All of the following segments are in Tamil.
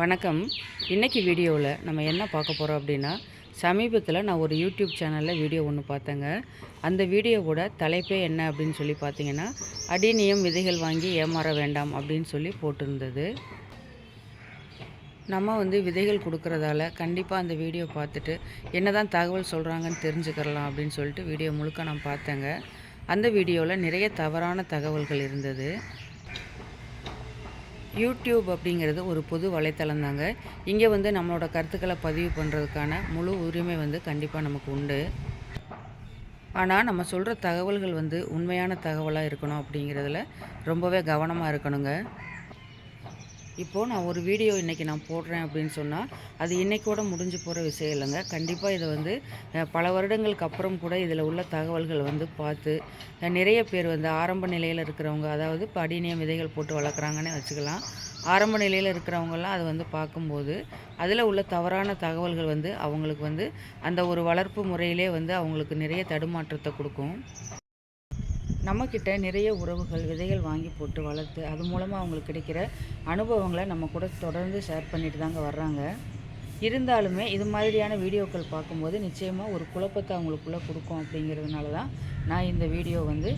வணக்கம். இன்றைக்கி வீடியோவில் நம்ம என்ன பார்க்க போகிறோம் அப்படின்னா சமீபத்தில் நான் ஒரு யூடியூப் சேனலில் வீடியோ ஒன்று பார்த்தேங்க. அந்த வீடியோவோட தலைப்பே என்ன அப்படின்னு சொல்லி பார்த்தீங்கன்னா அடிநியம் விதைகள் வாங்கி ஏமாற வேண்டாம் அப்படின்னு சொல்லி போட்டிருந்தது. நம்ம வந்து விதைகள் கொடுக்குறதால கண்டிப்பாக அந்த வீடியோ பார்த்துட்டு என்ன தான் தகவல் சொல்கிறாங்கன்னு தெரிஞ்சுக்கிறலாம் அப்படின்னு சொல்லிட்டு வீடியோ முழுக்க நான் பார்த்தேங்க. அந்த வீடியோவில் நிறைய தவறான தகவல்கள் இருந்தது. யூடியூப் அப்படிங்கிறது ஒரு பொது வலைத்தளம் தாங்க. இங்கே வந்து நம்மளோட கருத்துக்களை பதிவு பண்ணுறதுக்கான முழு உரிமை வந்து கண்டிப்பாக நமக்கு உண்டு. ஆனால் நம்ம சொல்கிற தகவல்கள் வந்து உண்மையான தகவலாக இருக்கணும் அப்படிங்கிறதுல ரொம்பவே கவனமாக இருக்கணுங்க. இப்போது நான் ஒரு வீடியோ இன்றைக்கி நான் போடுறேன் அப்படின்னு சொன்னால் அது இன்றைக்கோட முடிஞ்சு போகிற விஷயம் இல்லைங்க. கண்டிப்பாக இதை வந்து பல வருடங்களுக்கு அப்புறம் கூட இதில் உள்ள தகவல்கள் வந்து பார்த்து நிறைய பேர் வந்து ஆரம்ப நிலையில் இருக்கிறவங்க அதாவது படிநிய விதைகள் போட்டு வளர்க்குறாங்கன்னு வச்சுக்கலாம். ஆரம்ப நிலையில் இருக்கிறவங்கெல்லாம் அதை வந்து பார்க்கும்போது அதில் உள்ள தவறான தகவல்கள் வந்து அவங்களுக்கு வந்து அந்த ஒரு வளர்ப்பு முறையிலே வந்து அவங்களுக்கு நிறைய தடுமாற்றத்தை கொடுக்கும். நம்மக்கிட்ட நிறைய உறவுகள் விதைகள் வாங்கி போட்டு வளர்த்து அது மூலமாக அவங்களுக்கு கிடைக்கிற அனுபவங்களை நம்ம கூட தொடர்ந்து ஷேர் பண்ணிட்டு தாங்க வர்றாங்க. இருந்தாலுமே இது மாதிரியான வீடியோக்கள் பார்க்கும்போது நிச்சயமாக ஒரு குழப்பத்தை அவங்களுக்குள்ளே கொடுக்கும் அப்படிங்கிறதுனால தான் நான் இந்த வீடியோ வந்து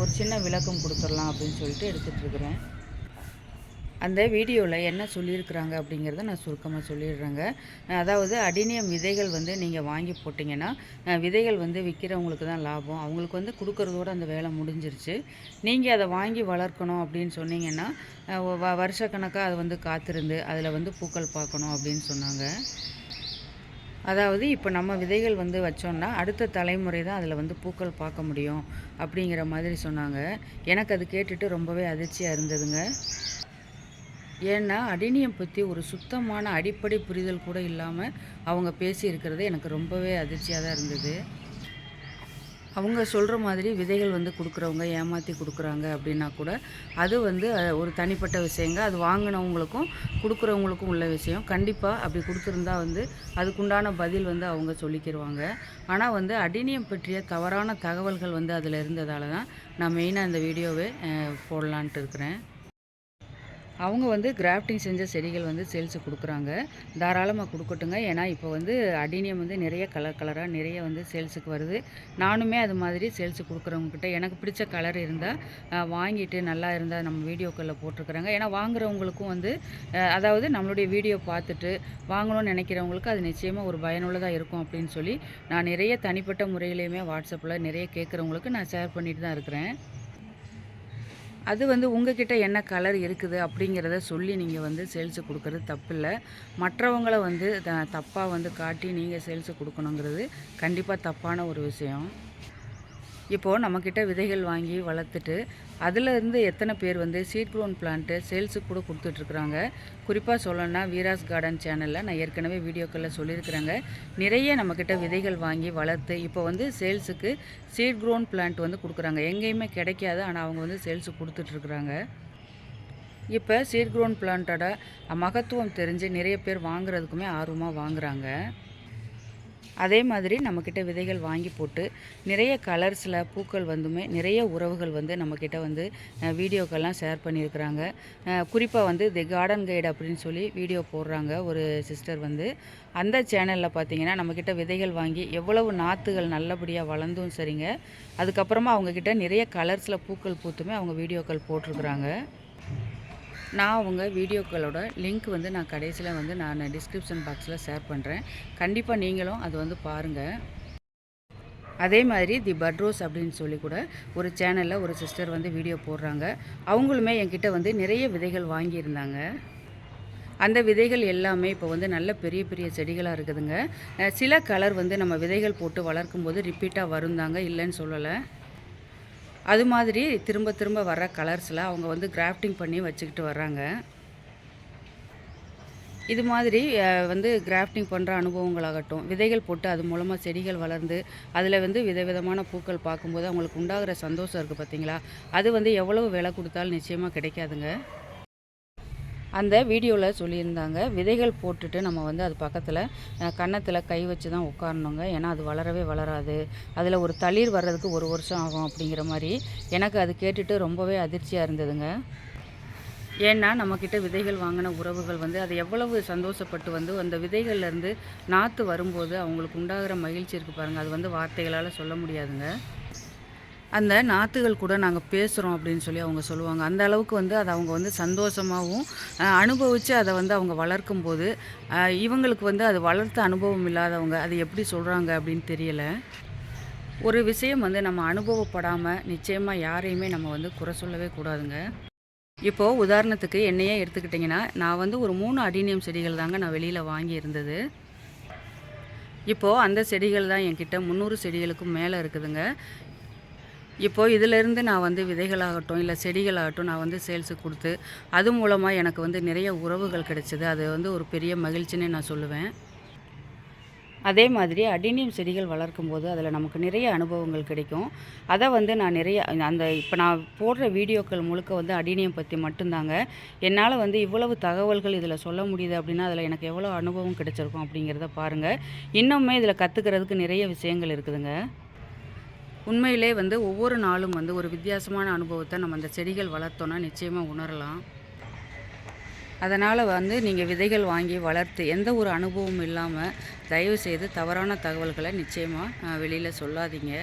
ஒரு சின்ன விளக்கம் கொடுத்துடலாம் அப்படின்னு சொல்லிட்டு எடுத்துகிட்டு இருக்கிறேன். அந்த வீடியோவில் என்ன சொல்லியிருக்கிறாங்க அப்படிங்கிறத நான் சுருக்கமாக சொல்லிடுறேங்க. அதாவது அடினியம் விதைகள் வந்து நீங்கள் வாங்கி போட்டிங்கன்னா விதைகள் வந்து விற்கிறவங்களுக்கு தான் லாபம். அவங்களுக்கு வந்து கொடுக்குறதோட அந்த வேலை முடிஞ்சிருச்சு. நீங்கள் அதை வாங்கி வளர்க்கணும் அப்படின்னு சொன்னீங்கன்னா வ- வருஷக்கணக்காக அதை வந்து காத்திருந்து அதில் வந்து பூக்கள் பார்க்கணும் அப்படின்னு சொன்னாங்க. அதாவது இப்போ நம்ம விதைகள் வந்து வச்சோம்னா அடுத்த தலைமுறை தான் அதில் வந்து பூக்கள் பார்க்க முடியும் அப்படிங்கிற மாதிரி சொன்னாங்க. எனக்கு அது கேட்டுட்டு ரொம்பவே அதிர்ச்சியாக இருந்ததுங்க. ஏன்னா அடினியம் பற்றி ஒரு சுத்தமான அடிப்படை புரிதல் கூட இல்லாமல் அவங்க பேசியிருக்கிறது எனக்கு ரொம்பவே அதிர்ச்சியாக தான் இருந்தது. அவங்க சொல்கிற மாதிரி விதைகள் வந்து கொடுக்குறவங்க ஏமாற்றி கொடுக்குறாங்க அப்படின்னா கூட அது வந்து ஒரு தனிப்பட்ட விஷயங்க. அது வாங்கினவங்களுக்கும் கொடுக்குறவங்களுக்கும் உள்ள விஷயம். கண்டிப்பாக அப்படி கொடுத்துருந்தா வந்து அதுக்குண்டான பதில் வந்து அவங்க சொல்லிக்கிடுவாங்க ஆனால் வந்து அடினியம் பற்றிய தவறான தகவல்கள் வந்து அதில் இருந்ததால தான் நான் மெயினாக இந்த வீடியோவே போடலான்ட்டு இருக்கிறேன். அவங்க வந்து கிராஃப்டிங் செஞ்ச செடிகள் வந்து சேல்ஸு கொடுக்குறாங்க. தாராளமாக கொடுக்கட்டுங்க. ஏன்னா இப்போ வந்து அடினியம் வந்து நிறைய கலர் கலராக நிறைய வந்து சேல்ஸுக்கு வருது. நானுமே அது மாதிரி சேல்ஸுக்கு கொடுக்குறவங்கக்கிட்ட எனக்கு பிடிச்ச கலர் இருந்தால் வாங்கிட்டு நல்லா இருந்தால் நம்ம வீடியோக்களில் போட்டிருக்கிறாங்க. ஏன்னா வாங்குறவங்களுக்கும் வந்து அதாவது நம்மளுடைய வீடியோ பார்த்துட்டு வாங்கணும்னு நினைக்கிறவங்களுக்கு அது நிச்சயமாக ஒரு பயனுள்ளதாக இருக்கும் அப்படின்னு சொல்லி நான் நிறைய தனிப்பட்ட முறையிலையுமே வாட்ஸ்அப்பில் நிறைய கேட்குறவங்களுக்கு நான் ஷேர் பண்ணிட்டு தான் இருக்கிறேன். அது வந்து உங்ககிட்ட என்ன கலர் இருக்குது அப்படிங்கிறத சொல்லி நீங்கள் வந்து சேல்ஸு கொடுக்கறது தப்பில்லை. மற்றவங்கள வந்து த தப்பாக வந்து காட்டி நீங்கள் சேல்ஸு கொடுக்கணுங்கிறது கண்டிப்பாக தப்பான ஒரு விஷயம். இப்போது நம்மக்கிட்ட விதைகள் வாங்கி வளர்த்துட்டு அதுலேருந்து எத்தனை பேர் வந்து சீட் க்ரோன் பிளான்ட்டு சேல்ஸுக்கு கூட கொடுத்துட்ருக்குறாங்க. குறிப்பாக சொல்லணும்னா வீராஸ் கார்டன் சேனலில் நான் ஏற்கனவே வீடியோக்களில் சொல்லியிருக்கிறேங்க. நிறைய நம்மக்கிட்ட விதைகள் வாங்கி வளர்த்து இப்போ வந்து சேல்ஸுக்கு சீட் க்ரோன் பிளான்ட் வந்து கொடுக்குறாங்க. எங்கேயுமே கிடைக்காது ஆனால் அவங்க வந்து சேல்ஸுக்கு கொடுத்துட்ருக்குறாங்க. இப்போ சீட் க்ரோன் பிளான்ட்டோட மகத்துவம் தெரிஞ்சு நிறைய பேர் வாங்குறதுக்குமே ஆர்வமாக வாங்குறாங்க. அதே மாதிரி நம்மக்கிட்ட விதைகள் வாங்கி போட்டு நிறைய கலர்ஸில் பூக்கள் வந்துமே நிறைய உறவுகள் வந்து நம்மக்கிட்ட வந்து வீடியோக்கள்லாம் வீடியோக்கெல்லாம் ஷேர் பண்ணியிருக்கிறாங்க குறிப்பாக வந்து தி கார்டன் கைடு அப்படின்னு சொல்லி வீடியோ போடுறாங்க ஒரு சிஸ்டர் வந்து. அந்த சேனலில் பார்த்தீங்கன்னா நம்மக்கிட்ட விதைகள் வாங்கி எவ்வளவு நாற்றுகள் நல்லபடியாக வளர்ந்தும் சரிங்க. அதுக்கப்புறமா அவங்கக்கிட்ட நிறைய கலர்ஸில் பூக்கள் பூத்துமே அவங்க வீடியோக்கள் போட்டிருக்கிறாங்க. நான் அவங்க வீடியோக்களோட லிங்க் வந்து நான் கடைசியில் வந்து நான் டிஸ்கிரிப்ஷன் பாக்ஸில் ஷேர் பண்ணுறேன் கண்டிப்பாக நீங்களும் அது வந்து பாருங்கள் அதே மாதிரி தி பட்ரோஸ் அப்படின்னு சொல்லி கூட ஒரு சேனலில் ஒரு சிஸ்டர் வந்து வீடியோ போடுறாங்க. அவங்களுமே என்கிட்ட வந்து நிறைய விதைகள் வாங்கியிருந்தாங்க. அந்த விதைகள் எல்லாமே இப்போ வந்து நல்ல பெரிய பெரிய செடிகளாக இருக்குதுங்க. சில கலர் வந்து நம்ம விதைகள் போட்டு வளர்க்கும் போது ரிப்பீட்டாக வருந்தாங்க இல்லைன்னு சொல்லலை. அது மாதிரி திரும்ப திரும்ப வர்ற கலர்ஸில் அவங்க வந்து கிராஃப்டிங் பண்ணி வச்சுக்கிட்டு வர்றாங்க. இது மாதிரி வந்து கிராஃப்டிங் பண்ணுற அனுபவங்களாகட்டும் விதைகள் போட்டு அது மூலமாக செடிகள் வளர்ந்து அதில் வந்து விதவிதமான பூக்கள் பார்க்கும்போது அவங்களுக்கு உண்டாகிற சந்தோஷம் இருக்குது பார்த்தீங்களா அது வந்து எவ்வளவு விலை கொடுத்தாலும் நிச்சயமாக கிடைக்காதுங்க. அந்த வீடியோவில் சொல்லியிருந்தாங்க. விதைகள் போட்டுட்டு நம்ம வந்து அது பக்கத்தில் கன்னத்தில் கை வச்சு தான் உட்காரணுங்க. ஏன்னா அது வளரவே வளராது. அதில் ஒரு தளிர் வர்றதுக்கு ஒரு வருஷம் ஆகும் அப்படிங்கிற மாதிரி எனக்கு அது கேட்டுட்டு ரொம்பவே அதிர்ச்சியாக இருந்ததுங்க. ஏன்னா நம்மக்கிட்ட விதைகள் வாங்கின உறவுகள் வந்து அது எவ்வளவு சந்தோஷப்பட்டு வந்து அந்த விதைகள்லேருந்து நாற்று வரும்போது அவங்களுக்கு உண்டாகிற மகிழ்ச்சி இருக்குது பாருங்கள் அது வந்து வார்த்தைகளால் சொல்ல முடியாதுங்க. அந்த நாற்றுகள் கூட நாங்கள் பேசுகிறோம் அப்படின்னு சொல்லி அவங்க சொல்லுவாங்க. அந்த அளவுக்கு வந்து அதை அவங்க வந்து சந்தோஷமாகவும் அனுபவித்து அதை வந்து அவங்க வளர்க்கும் போது இவங்களுக்கு வந்து அது வளர்த்த அனுபவம் இல்லாதவங்க அது எப்படி சொல்கிறாங்க அப்படின்னு தெரியலை. ஒரு விஷயம் வந்து நம்ம அனுபவப்படாமல் நிச்சயமாக யாரையுமே நம்ம வந்து குறை சொல்லவே கூடாதுங்க. இப்போது உதாரணத்துக்கு என்னையே எடுத்துக்கிட்டிங்கன்னா நான் வந்து ஒரு மூணு அடினியம் செடிகள் தாங்க நான் வெளியில் வாங்கி இருந்தது. இப்போது அந்த செடிகள் தான் என்கிட்ட முந்நூறு செடிகளுக்கும் மேலே இருக்குதுங்க. இப்போது இதிலேருந்து நான் வந்து விதைகளாகட்டும் இல்லை செடிகளாகட்டும் நான் வந்து சேல்ஸுக்கு கொடுத்து அது மூலமாக எனக்கு வந்து நிறைய உறவுகள் கிடைச்சிது. அது வந்து ஒரு பெரிய மகிழ்ச்சின்னு நான் சொல்லுவேன். அதே மாதிரி அடினியம் செடிகள் வளர்க்கும் போது அதில் நமக்கு நிறைய அனுபவங்கள் கிடைக்கும். அதை வந்து நான் நிறைய அந்த இப்போ நான் போடுற வீடியோக்கள் முழுக்க வந்து அடினியம் பற்றி மட்டும்தாங்க. என்னால் வந்து இவ்வளவு தகவல்கள் இதில் சொல்ல முடியுது அப்படின்னா அதில் எனக்கு எவ்வளோ அனுபவம் கிடைச்சிருக்கும் அப்படிங்கிறத பாருங்கள் இன்னுமே இதில் கற்றுக்கிறதுக்கு நிறைய விஷயங்கள் இருக்குதுங்க. உண்மையிலே வந்து ஒவ்வொரு நாளும் வந்து ஒரு வித்தியாசமான அனுபவத்தை நம்ம அந்த செடிகள் வளர்த்தோன்னா நிச்சயமாக உணரலாம். அதனால் வந்து நீங்கள் விதைகள் வாங்கி வளர்த்து எந்த ஒரு அனுபவமும் இல்லாமல் தயவு செய்து தவறான தகவல்களை நிச்சயமாக வெளியில் சொல்லாதீங்க.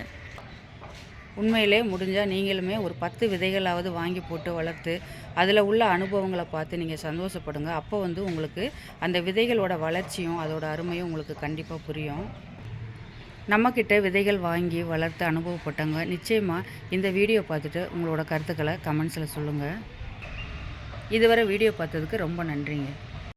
உண்மையிலே முடிஞ்சால் நீங்களுமே ஒரு பத்து விதைகளாவது வாங்கி போட்டு வளர்த்து அதில் உள்ள அனுபவங்களை பார்த்து நீங்கள் சந்தோஷப்படுங்க. அப்போ வந்து உங்களுக்கு அந்த விதைகளோட வளர்ச்சியும் அதோட அருமையும் உங்களுக்கு கண்டிப்பாக புரியும். நம்மக்கிட்ட விதைகள் வாங்கி வளர்த்து அனுபவப்பட்டவங்க நிச்சயமாக இந்த வீடியோ பார்த்துட்டு உங்களோட கருத்துக்களை கமெண்ட்ஸில் சொல்லுங்கள் இதுவரை வீடியோ பார்த்ததுக்கு ரொம்ப நன்றிங்க.